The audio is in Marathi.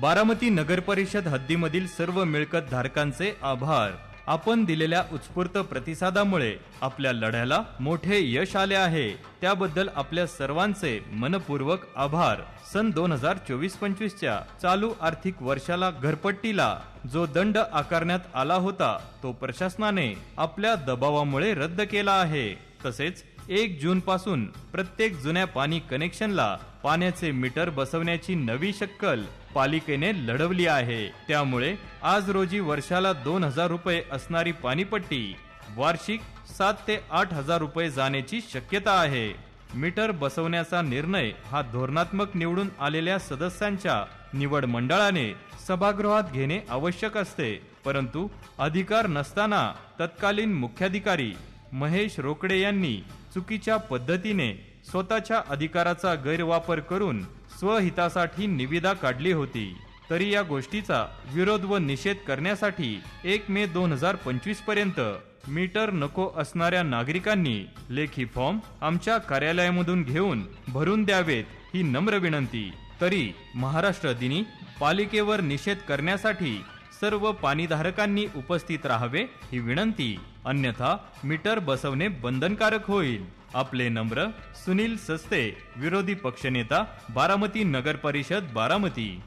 बारामती नगर परिषद हद्दीमधील सर्व मिळकत धारकांचे आभार. आपण दिलेल्या उत्स्फूर्त प्रतिसादामुळे आपल्या लढ्याला मोठे यश आले आहे. त्याबद्दल आपल्या सर्वांचे मनपूर्वक आभार. सन दोन हजार चोवीस पंचवीसच्या चालू आर्थिक वर्षाला घरपट्टीला जो दंड आकारण्यात आला होता तो प्रशासनाने आपल्या दबावामुळे रद्द केला आहे. तसेच एक जून पासून प्रत्येक जुन्या पाणी कनेक्शनला पाण्याचे मीटर बसवण्याची नवी शक्कल पालिकेने लढवली आहे. त्यामुळे आज रोजी वर्षाला दोन हजार रुपये असणारी पाणीपट्टी वार्षिक सात ते आठ हजार रुपये जाण्याची शक्यता आहे. मीटर बसवण्याचा निर्णय हा धोरणात्मक निवडून आलेल्या सदस्यांच्या निवड मंडळाने सभागृहात घेणे आवश्यक असते. परंतु अधिकार नसताना तत्कालीन मुख्याधिकारी महेश रोकडे यांनी चुकीच्या पद्धतीने स्वतःच्या अधिकाराचा गैरवापर करून स्वहितासाठी निविदा काढली होती. तरी या गोष्टीचा विरोध व निषेध करण्यासाठी एक मे दोन हजार पंचवीसपर्यंत मीटर नको असणाऱ्या नागरिकांनी लेखी फॉर्म आमच्या कार्यालयामधून घेऊन भरून द्यावेत ही नम्र विनंती. तरी महाराष्ट्र दिनी पालिकेवर निषेध करण्यासाठी सर्व पाणीधारकांनी उपस्थित राहावे ही विनंती. अन्यथा मीटर बसवणे बंधनकारक होईल. आपले नम्र सुनील सस्ते विरोधी पक्षनेता बारामती नगर परिषद बारामती.